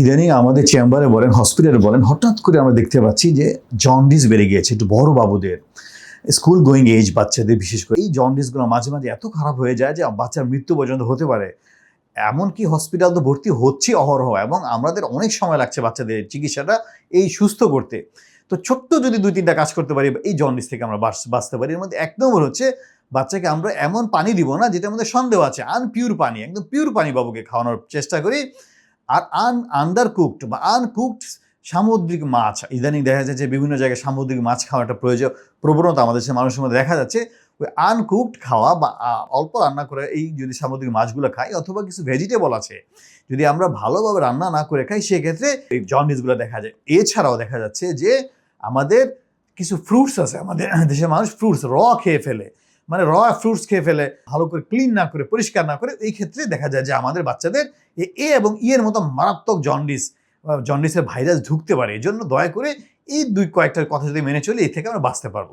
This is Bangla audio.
ইদানিং আমাদের চেম্বারে বলেন, হসপিটালে বলেন, হঠাৎ করে আমরা দেখতে পাচ্ছি যে জন্ডিস বেড়ে গিয়েছে, একটু বড় বাবুদের, স্কুল গোয়িং এজ বাচ্চাদের বিশেষ করে। এই জন্ডিসগুলো মাঝে মাঝে এত খারাপ হয়ে যায় যে বাচ্চার মৃত্যু পর্যন্ত হতে পারে। এমনকি হসপিটাল তো ভর্তি হচ্ছে অহরহ, এবং আমাদের অনেক সময় লাগছে বাচ্চাদের চিকিৎসাটা এই সুস্থ করতে। তো ছোট্ট যদি দুই তিনটা কাজ করতে পারি, এই জন্ডিস থেকে আমরা বাঁচ- বাঁচতে পারি। এর মধ্যে এক নম্বর হচ্ছে, বাচ্চাকে আমরা এমন পানি দিব না যেটার মধ্যে সন্দেহ আছে আনপিউর পানি, একদম পিওর পানি বাবুকে খাওয়ানোর চেষ্টা করি। আর আন আন্ডার কুকড বা আনকুকড সামুদ্রিক মাছ। ইদানিং দেখা যাচ্ছে যে বিভিন্ন জায়গায় সামুদ্রিক মাছ খাওয়া একটা প্রয়োজন, প্রবণতা আমাদের দেশের মানুষের মধ্যে দেখা যাচ্ছে। ওই আনকুকড খাওয়া বা অল্প রান্না করে এই যদি সামুদ্রিক মাছগুলো খাই অথবা কিছু ভেজিটেবল আছে, যদি আমরা ভালোভাবে রান্না না করে খাই, সেক্ষেত্রে এই জন্ডিসগুলো দেখা যায়। এছাড়াও দেখা যাচ্ছে যে আমাদের কিছু ফ্রুটস আছে, আমাদের দেশের মানুষ ফ্রুটস র খেয়ে ফেলে। মানে র ফ্রুটস খেয়ে ফেলে, ভালো করে ক্লিন না করে, পরিষ্কার না করে, এই ক্ষেত্রে দেখা যায় যে আমাদের বাচ্চাদের এ এবং ই এর মতো মারাত্মক জন্ডিস জন্ডিসের ভাইরাস ঢুকতে পারে। এই জন্য দয়া করে এই দুই কয়েকটার কথা যদি মেনে চলি এ থেকে আমরা বাঁচতে পারব।